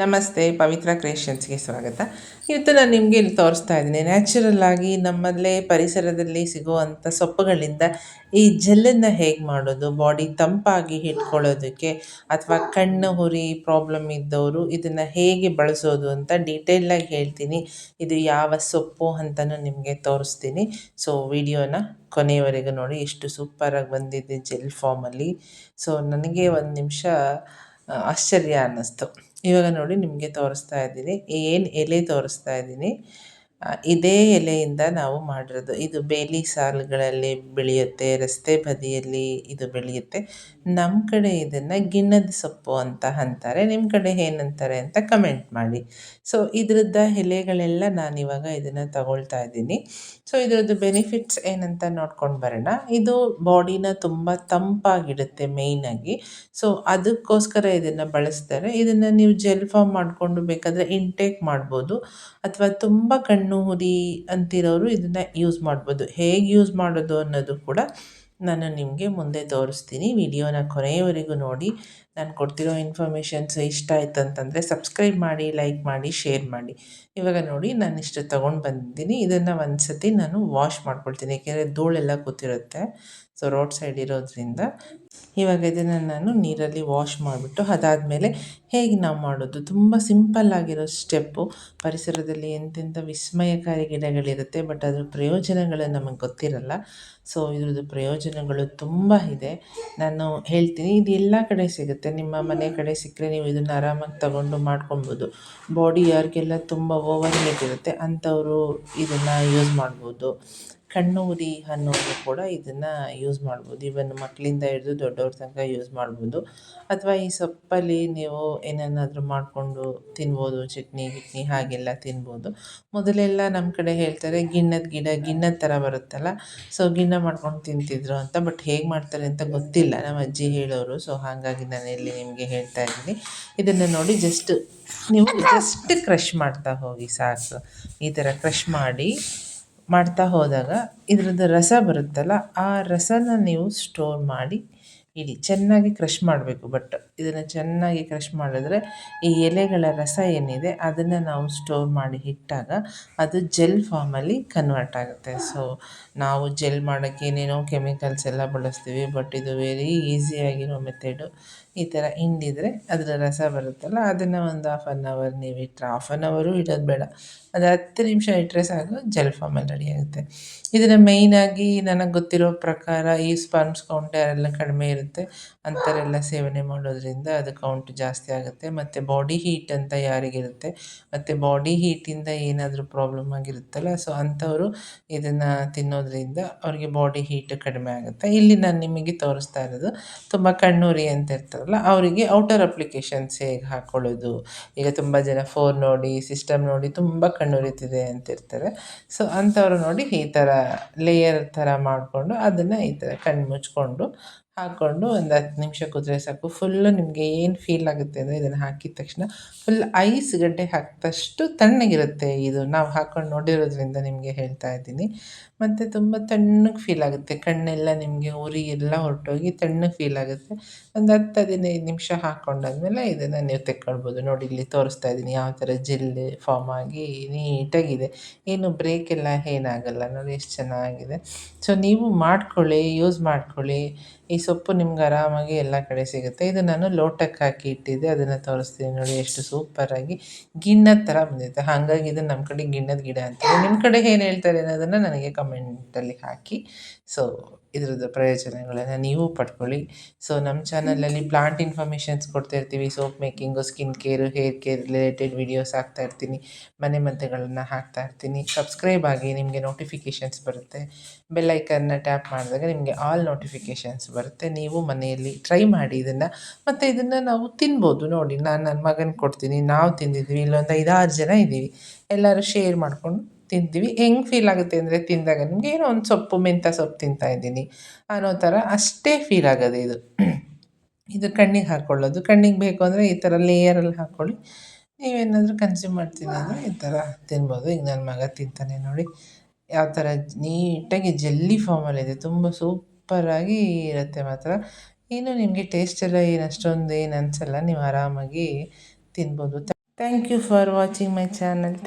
ನಮಸ್ತೆ, ಪವಿತ್ರ ಕ್ರಿಯೇಷನ್ಸ್ಗೆ ಸ್ವಾಗತ. ಇವತ್ತು ನಾನು ನಿಮಗೆ ಇಲ್ಲಿ ತೋರಿಸ್ತಾ ಇದ್ದೀನಿ. ನ್ಯಾಚುರಲ್ ಆಗಿ ನಮ್ಮಲ್ಲೇ ಪರಿಸರದಲ್ಲಿ ಸಿಗುವಂಥ ಸೊಪ್ಪುಗಳಿಂದ ಈ ಜೆಲ್ಲನ್ನು ಹೇಗೆ ಮಾಡೋದು ಬಾಡಿ ತಂಪಾಗಿ ಇಟ್ಕೊಳ್ಳೋದಕ್ಕೆ ಅಥವಾ ಕಣ್ಣು ಹುರಿ ಪ್ರಾಬ್ಲಮ್ ಇದ್ದವರು ಇದನ್ನು ಹೇಗೆ ಬಳಸೋದು ಅಂತ ಡೀಟೇಲಾಗಿ ಹೇಳ್ತೀನಿ. ಇದು ಯಾವ ಸೊಪ್ಪು ಅಂತಲೂ ನಿಮಗೆ ತೋರಿಸ್ತೀನಿ. ಸೊ ವಿಡಿಯೋನ ಕೊನೆಯವರೆಗೂ ನೋಡಿ. ಎಷ್ಟು ಸೂಪರಾಗಿ ಬಂದಿದೆ ಜೆಲ್ ಫಾರ್ಮಲ್ಲಿ ಸೊ ನನಗೆ ಒಂದು ನಿಮಿಷ ಆಶ್ಚರ್ಯ ಅನ್ನಿಸ್ತು. ಇವಾಗ ನೋಡಿ ನಿಮಗೆ ತೋರಿಸ್ತಾ ಇದ್ದೀನಿ. ಏನು ಎಲೆ ತೋರಿಸ್ತಾ ಇದ್ದೀನಿ. ಇದೇ ಎಲೆಯಿಂದ ನಾವು ಮಾಡಿರೋದು. ಇದು ಬೇಲಿ ಸಾಲುಗಳಲ್ಲಿ ಬೆಳೆಯುತ್ತೆ, ರಸ್ತೆ ಬದಿಯಲ್ಲಿ ಇದು ಬೆಳೆಯುತ್ತೆ. ನಮ್ಮ ಕಡೆ ಇದನ್ನು ಗಿಣ್ಣದ ಸೊಪ್ಪು ಅಂತ ಅಂತಾರೆ. ನಿಮ್ಮ ಕಡೆ ಏನಂತಾರೆ ಅಂತ ಕಮೆಂಟ್ ಮಾಡಿ. ಸೊ ಇದ್ರದ್ದು ಎಲೆಗಳೆಲ್ಲ ನಾನಿವಾಗ ಇದನ್ನು ತಗೊಳ್ತಾ ಇದ್ದೀನಿ. ಸೊ ಇದ್ರದ್ದು ಬೆನಿಫಿಟ್ಸ್ ಏನಂತ ನೋಡ್ಕೊಂಡು ಬರೋಣ. ಇದು ಬಾಡಿನ ತುಂಬ ತಂಪಾಗಿಡುತ್ತೆ ಮೇಯ್ನಾಗಿ ಸೊ ಅದಕ್ಕೋಸ್ಕರ ಇದನ್ನು ಬಳಸ್ತಾರೆ. ಇದನ್ನು ನೀವು ಜೆಲ್ ಫಾರ್ಮ್ ಮಾಡಿಕೊಂಡು ಬೇಕಾದರೆ ಇಂಟೇಕ್ ಮಾಡ್ಬೋದು. ಅಥವಾ ತುಂಬ ಕಣ್ಣು ಹುರಿ ಅಂತಿರೋರು ಇದನ್ನು ಯೂಸ್ ಮಾಡ್ಬೋದು. ಹೇಗೆ ಯೂಸ್ ಮಾಡೋದು ಅನ್ನೋದು ಕೂಡ ನಾನು ನಿಮಗೆ ಮುಂದೆ ತೋರಿಸ್ತೀನಿ. ವಿಡಿಯೋನ ಕೊನೆಯವರೆಗೂ ನೋಡಿ. ನಾನು ಕೊಡ್ತಿರೋ ಇನ್ಫಾರ್ಮೇಷನ್ಸ್ ಇಷ್ಟ ಆಯ್ತು ಅಂತಂದರೆ ಸಬ್ಸ್ಕ್ರೈಬ್ ಮಾಡಿ ಲೈಕ್ ಮಾಡಿ ಶೇರ್ ಮಾಡಿ. ಇವಾಗ ನೋಡಿ, ನಾನು ಇಷ್ಟು ತೊಗೊಂಡು ಬಂದಿದ್ದೀನಿ. ಇದನ್ನು ಒಂದು ಸತಿ ನಾನು ವಾಶ್ ಮಾಡ್ಕೊಳ್ತೀನಿ. ಏಕೆಂದರೆ ಧೂಳೆಲ್ಲ ಕೂತಿರುತ್ತೆ. ಸೊ ರೋಡ್ ಸೈಡ್ ಇರೋದ್ರಿಂದ ಇವಾಗ ಇದನ್ನು ನಾನು ನೀರಲ್ಲಿ ವಾಶ್ ಮಾಡಿಬಿಟ್ಟು ಅದಾದಮೇಲೆ ಹೇಗೆ ನಾವು ಮಾಡೋದು? ತುಂಬ ಸಿಂಪಲ್ ಆಗಿರೋ ಸ್ಟೆಪ್ಪು ಪರಿಸರದಲ್ಲಿ ಎಂತೆಂಥ ವಿಸ್ಮಯಕಾರಿ ಗಿಡಗಳಿರುತ್ತೆ ಬಟ್ ಅದ್ರ ಪ್ರಯೋಜನಗಳು ನಮಗೆ ಗೊತ್ತಿರಲ್ಲ. ಸೊ ಇದ್ರದ್ದು ಪ್ರಯೋಜನಗಳು ತುಂಬ ಇದೆ. ನಾನು ಹೇಳ್ತೀನಿ, ಇದು ಎಲ್ಲ ಕಡೆ ಸಿಗುತ್ತೆ. ನಿಮ್ಮ ಮನೆ ಕಡೆ ಸಿಕ್ಕರೆ ನೀವು ಇದನ್ನು ಆರಾಮಾಗಿ ತಗೊಂಡು ಮಾಡ್ಕೊಬೋದು ಬಾಡಿ ಯಾರಿಗೆಲ್ಲ ತುಂಬ ಓವರ್ ಹೇಟ್ ಇರುತ್ತೆ, ಅಂಥವರು ಇದನ್ನು ಯೂಸ್ ಮಾಡ್ಬೋದು. ಕಣ್ಣು ಉರಿ ಅನ್ನೋದು ಕೂಡ ಇದನ್ನು ಯೂಸ್ ಮಾಡ್ಬೋದು. ಇವನ್ ಮಕ್ಕಳಿಂದ ಹಿಡಿದು ದೊಡ್ಡವ್ರ ತನಕ ಯೂಸ್ ಮಾಡ್ಬೋದು. ಅಥವಾ ಈ ಸೊಪ್ಪಲ್ಲಿ ನೀವು ಏನನ್ನಾದರೂ ಮಾಡಿಕೊಂಡು ತಿನ್ಬೋದು, ಚಟ್ನಿ, ಗಿಟ್ನಿ ಹಾಗೆಲ್ಲ ತಿನ್ಬೋದು. ಮೊದಲೆಲ್ಲ ನಮ್ಮ ಕಡೆ ಹೇಳ್ತಾರೆ, ಗಿಣ್ಣದ ಗಿಡ, ಗಿಣ್ಣದ ಥರ ಬರುತ್ತಲ್ಲ. ಸೊ ಗಿಣ್ಣ ಮಾಡ್ಕೊಂಡು ತಿಂತಿದ್ರು ಅಂತ. ಬಟ್ ಹೇಗೆ ಮಾಡ್ತಾರೆ ಅಂತ ಗೊತ್ತಿಲ್ಲ. ನಮ್ಮ ಅಜ್ಜಿ ಹೇಳೋರು. ಸೊ ಹಾಗಾಗಿ ನಾನು ಇಲ್ಲಿ ನಿಮಗೆ ಹೇಳ್ತಾ ಇದ್ದೀನಿ. ಇದನ್ನು ನೋಡಿ ಜಸ್ಟ್ ನೀವು ಜಸ್ಟ್ ಕ್ರಷ್ ಮಾಡ್ತಾ ಹೋಗಿ ಸಾಕು. ಈ ಥರ ಕ್ರಷ್ ಮಾಡಿ ಮಾಡ್ತಾ ಹೋದಾಗ ಇದ್ರದ್ದು ರಸ ಬರುತ್ತಲ್ಲ, ಆ ರಸನ ನೀವು ಸ್ಟೋರ್ ಮಾಡಿ ಇಡಿ ಚೆನ್ನಾಗಿ ಕ್ರಷ್ ಮಾಡಬೇಕು. ಬಟ್ ಇದನ್ನು ಚೆನ್ನಾಗಿ ಕ್ರಷ್ ಮಾಡಿದ್ರೆ ಈ ಎಲೆಗಳ ರಸ ಏನಿದೆ ಅದನ್ನು ನಾವು ಸ್ಟೋರ್ ಮಾಡಿ ಇಟ್ಟಾಗ ಅದು ಜೆಲ್ ಫಾರ್ಮಲ್ಲಿ ಕನ್ವರ್ಟ್ ಆಗುತ್ತೆ. ಸೊ ನಾವು ಜೆಲ್ ಮಾಡೋಕ್ಕೆ ಏನೇನೋ ಕೆಮಿಕಲ್ಸ್ ಎಲ್ಲ ಬಳಸ್ತೀವಿ ಬಟ್ ಇದು ವೆರಿ ಈಸಿಯಾಗಿರೋ ಮೆಥಡು ಈ ಥರ ಹಿಂಡಿದ್ರೆ ಅದರ ರಸ ಬರುತ್ತಲ್ಲ, ಅದನ್ನು ಒಂದು ಹಾಫ್ ಆನ್ ಅವರ್ ನೀವು ಇಟ್ಟರೆ ಹಾಫ್ ಆನ್ ಅವರು ಇಡೋದು ಬೇಡ. ಅದು ಹತ್ತು ನಿಮಿಷ ಇಟ್ಟರೆ ಸಾಕು ಜೆಲ್ ಫಾರ್ಮಲ್ಲಿ ರೆಡಿ ಆಗುತ್ತೆ. ಇದನ್ನು ಮೇಯ್ನಾಗಿ ನನಗೆ ಗೊತ್ತಿರೋ ಪ್ರಕಾರ ಈ ಸ್ಪರ್ಮ್ಸ್ ಕೌಂಟ್ ಯಾರೆಲ್ಲ ಕಡಿಮೆ ಇರುತ್ತೆ. ಅಂಥವರೆಲ್ಲ ಸೇವನೆ ಮಾಡೋದ್ರಿಂದ ಅದು ಕೌಂಟ್ ಜಾಸ್ತಿ ಆಗುತ್ತೆ. ಮತ್ತು ಬಾಡಿ ಹೀಟ್ ಅಂತ ಯಾರಿಗಿರುತ್ತೆ, ಮತ್ತು ಬಾಡಿ ಹೀಟಿಂದ ಏನಾದರೂ ಪ್ರಾಬ್ಲಮ್ ಆಗಿರುತ್ತಲ್ಲ ಸೊ ಅಂಥವರು ಇದನ್ನು ತಿನ್ನೋದ್ರಿಂದ ಅವ್ರಿಗೆ ಬಾಡಿ ಹೀಟ್ ಕಡಿಮೆ ಆಗುತ್ತೆ. ಇಲ್ಲಿ ನಾನು ನಿಮಗೆ ತೋರಿಸ್ತಾ ಇರೋದು, ತುಂಬ ಕಣ್ಣೂರಿ ಅಂತ ಇರ್ತಾರಲ್ಲ ಅವರಿಗೆ ಔಟರ್ ಅಪ್ಲಿಕೇಶನ್ಸ್ ಹೇಗೆ ಹಾಕ್ಕೊಳ್ಳೋದು ಈಗ ತುಂಬ ಜನ ಫೋನ್ ನೋಡಿ ಸಿಸ್ಟಮ್ ನೋಡಿ, ತುಂಬ ಕಣ್ಣುರಿತಿದೆ ಅಂತಿರ್ತಾರೆ. ಸೊ ಅಂಥವ್ರು ನೋಡಿ ಈ ಥರ ಲೇಯರ್ ಥರ ಮಾಡಿಕೊಂಡು ಅದನ್ನು ಈ ಥರ ಕಣ್ಣು ಮುಚ್ಕೊಂಡು ಹಾಕ್ಕೊಂಡು ಒಂದು ಹತ್ತು ನಿಮಿಷ ಕುದ್ರೆ ಸಾಕು. ಫುಲ್ಲು ನಿಮಗೆ ಏನು ಫೀಲ್ ಆಗುತ್ತೆ ಅಂದರೆ ಇದನ್ನು ಹಾಕಿದ ತಕ್ಷಣ ಫುಲ್ ಐಸ್ ಗಡ್ಡೆ ಹಾಕಿದಷ್ಟು ತಣ್ಣಗಿರುತ್ತೆ ಇದು. ನಾವು ಹಾಕ್ಕೊಂಡು ನೋಡಿರೋದ್ರಿಂದ ನಿಮಗೆ ಹೇಳ್ತಾ ಇದ್ದೀನಿ. ಮತ್ತು ತುಂಬ ತಣ್ಣಗೆ ಫೀಲ್ ಆಗುತ್ತೆ. ಕಣ್ಣೆಲ್ಲ ನಿಮಗೆ ಉರಿ ಎಲ್ಲ ಹೊರಟೋಗಿ ತಣ್ಣಗೆ ಫೀಲ್ ಆಗುತ್ತೆ. ಒಂದು ಹತ್ತು ಹದಿನೈದು ನಿಮಿಷ ಹಾಕ್ಕೊಂಡಾದ್ಮೇಲೆ ಇದನ್ನು ನೀವು ತೆಕ್ಕೊಳ್ಬೋದು. ನೋಡಿ, ಇಲ್ಲಿ ತೋರಿಸ್ತಾ ಇದ್ದೀನಿ. ಯಾವ ಥರ ಜೆಲ್ ಫಾರ್ಮ್ ಆಗಿ ನೀಟಾಗಿದೆ. ಏನು ಬ್ರೇಕ್ ಎಲ್ಲ ಏನಾಗಲ್ಲ. ನೋಡಿ, ಎಷ್ಟು ಚೆನ್ನಾಗಿದೆ. ಸೊ ನೀವು ಮಾಡ್ಕೊಳ್ಳಿ ಯೂಸ್ ಮಾಡ್ಕೊಳ್ಳಿ. ಈ ಸೊಪ್ಪು ನಿಮ್ಗೆ ಆರಾಮಾಗಿ ಎಲ್ಲ ಕಡೆ ಸಿಗುತ್ತೆ. ಇದು ನಾನು ಲೋಟಕ್ಕೆ ಹಾಕಿ ಇಟ್ಟಿದ್ದೆ. ಅದನ್ನು ತೋರಿಸ್ತೀನಿ. ನೋಡಿ, ಎಷ್ಟು ಸೂಪರಾಗಿ ಗಿಣ್ಣದ ಥರ ಬಂದಿತ್ತು ಹಾಗಾಗಿ ಇದು ನಮ್ಮ ಕಡೆ ಗಿಣ್ಣದ ಗಿಡ ಅಂತಾರೆ ನಿಮ್ಮ ಕಡೆ ಏನು ಹೇಳ್ತಾರೆ ಅನ್ನೋದನ್ನು ನನಗೆ ಕಮೆಂಟಲ್ಲಿ ಹಾಕಿ. ಸೊ ಇದ್ರದ್ದು ಪ್ರಯೋಜನಗಳನ್ನು ನೀವು ಪಡ್ಕೊಳ್ಳಿ. ಸೊ ನಮ್ಮ ಚಾನಲಲ್ಲಿ ಪ್ಲಾಂಟ್ ಇನ್ಫಾರ್ಮೇಷನ್ಸ್ ಕೊಡ್ತಾ ಇರ್ತೀವಿ soap making skin care hair care related videos ಹಾಕ್ತಾ ಇರ್ತೀನಿ. ಮನೆ ಮದ್ದುಗಳನ್ನು ಹಾಕ್ತಾ ಇರ್ತೀನಿ. ಸಬ್ಸ್ಕ್ರೈಬ್ ಆಗಿ ನಿಮಗೆ ನೋಟಿಫಿಕೇಷನ್ಸ್ ಬರುತ್ತೆ. ಬೆಲ್ಲೈಕನ್ನ ಟ್ಯಾಪ್ ಮಾಡಿದಾಗ ನಿಮಗೆ ಆಲ್ ನೋಟಿಫಿಕೇಷನ್ಸ್ ಬರುತ್ತೆ. ನೀವು ಮನೆಯಲ್ಲಿ ಟ್ರೈ ಮಾಡಿ ಇದನ್ನು. ಮತ್ತು ಇದನ್ನು ನಾವು ತಿನ್ಬೋದು ನೋಡಿ. ನಾನು ನನ್ನ ಮಗನ ಕೊಡ್ತೀನಿ. ನಾವು ತಿಂದಿದ್ವಿ. ಇಲ್ಲೊಂದು ಐದಾರು ಜನ ಇದ್ದೀವಿ ಎಲ್ಲರೂ ಶೇರ್ ಮಾಡಿಕೊಂಡು ತಿಂತೀವಿ ಹೆಂಗೆ ಫೀಲ್ ಆಗುತ್ತೆ ಅಂದರೆ ತಿಂದಾಗ ನಿಮಗೆ ಏನೋ ಒಂದು ಸೊಪ್ಪು ಮೆಂತ್ಯ ಸೊಪ್ಪು ತಿಂತಾ ಇದ್ದೀನಿ ಅನ್ನೋ ಥರ ಅಷ್ಟೇ ಫೀಲ್ ಆಗೋದು ಇದು. ಇದು ಕಣ್ಣಿಗೆ ಹಾಕ್ಕೊಳ್ಳೋದು ಕಣ್ಣಿಗೆ ಬೇಕು ಅಂದರೆ ಈ ಥರ ಲೇಯರಲ್ಲಿ ಹಾಕ್ಕೊಳ್ಳಿ ನೀವೇನಾದರೂ ಕನ್ಸ್ಯೂಮ್ ಮಾಡ್ತೀನಿ ಅಂದರೆ ಈ ಥರ ತಿನ್ಬೋದು. ಈಗ ನನ್ನ ಮಗ ತಿಂತಾನೆ ನೋಡಿ. ಯಾವ ಥರ ನೀಟಾಗಿ ಜೆಲ್ಲಿ ಫಾರ್ಮಲ್ಲಿದೆ ತುಂಬ ಸೂಪರಾಗಿ ಇರುತ್ತೆ ಮಾತ್ರ. ಏನು ನಿಮಗೆ ಟೇಸ್ಟ್ ಎಲ್ಲ ಏನು ಅಷ್ಟೊಂದು ಏನು ಅನಿಸಲ್ಲ. ನೀವು ಆರಾಮಾಗಿ ತಿನ್ಬೋದು. Thank you for watching my channel